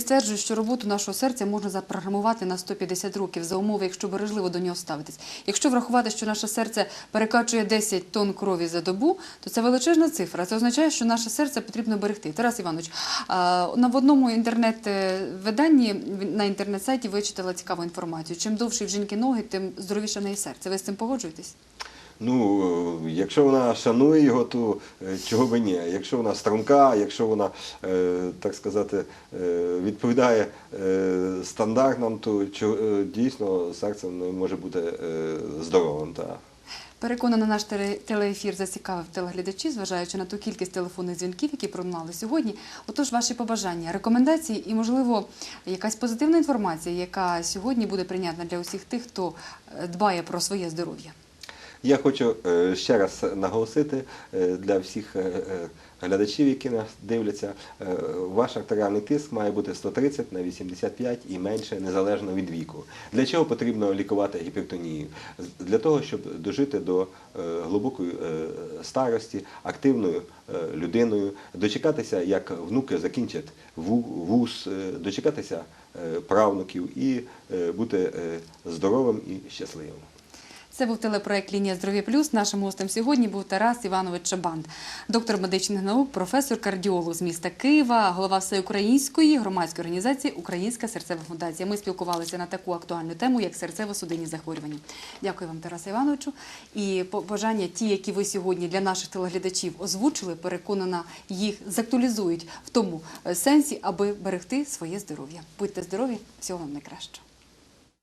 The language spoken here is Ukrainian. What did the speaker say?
Стверджують, що роботу нашого серця можна запрограмувати на 150 років за умови, якщо бережливо до нього ставитись. Якщо врахувати, що наше серце перекачує 10 тонн крові за добу, то це величезна цифра. Це означає, що наше серце потрібно берегти. Тарас Іванович, на в одному інтернет-виданні на інтернет-сайті ви читали цікаву інформацію. Чим довші в жінки ноги, тим здоровіше в неї серце. Ви з цим погоджуєтесь? Ну, е, якщо вона шанує його, то е, чого би ні. Якщо вона струнка, якщо вона, е, так сказати, відповідає стандартам, то дійсно серце може бути здоровим. Переконана, наш телеефір зацікавив телеглядачів, зважаючи на ту кількість телефонних дзвінків, які пролунали сьогодні. Отож, ваші побажання, рекомендації і, можливо, якась позитивна інформація, яка сьогодні буде прийнятна для усіх тих, хто дбає про своє здоров'я. Я хочу е, ще раз наголосити е, для всіх е, глядачів, які нас дивляться, ваш артеріальний тиск має бути 130 на 85 і менше незалежно від віку. Для чого потрібно лікувати гіпертонію? Для того, щоб дожити до глибокої старості, активною людиною, дочекатися, як внуки закінчать ву- вуз, дочекатися правнуків і бути здоровим і щасливим. Це був телепроект Лінія здоров'я плюс. Нашим гостем сьогодні був Тарас Іванович Чабан, доктор медичних наук, професор кардіолог з міста Києва, голова всеукраїнської громадської організації Українська серцева фундація. Ми спілкувалися на таку актуальну тему, як серцево-судинні захворювання. Дякую вам, Тарасе Івановичу. І побажання, ті, які ви сьогодні для наших телеглядачів озвучили, переконана, їх закtuалізують в тому е, сенсі, аби берегти своє здоров'я. Будьте здорові, всього вам найкращого.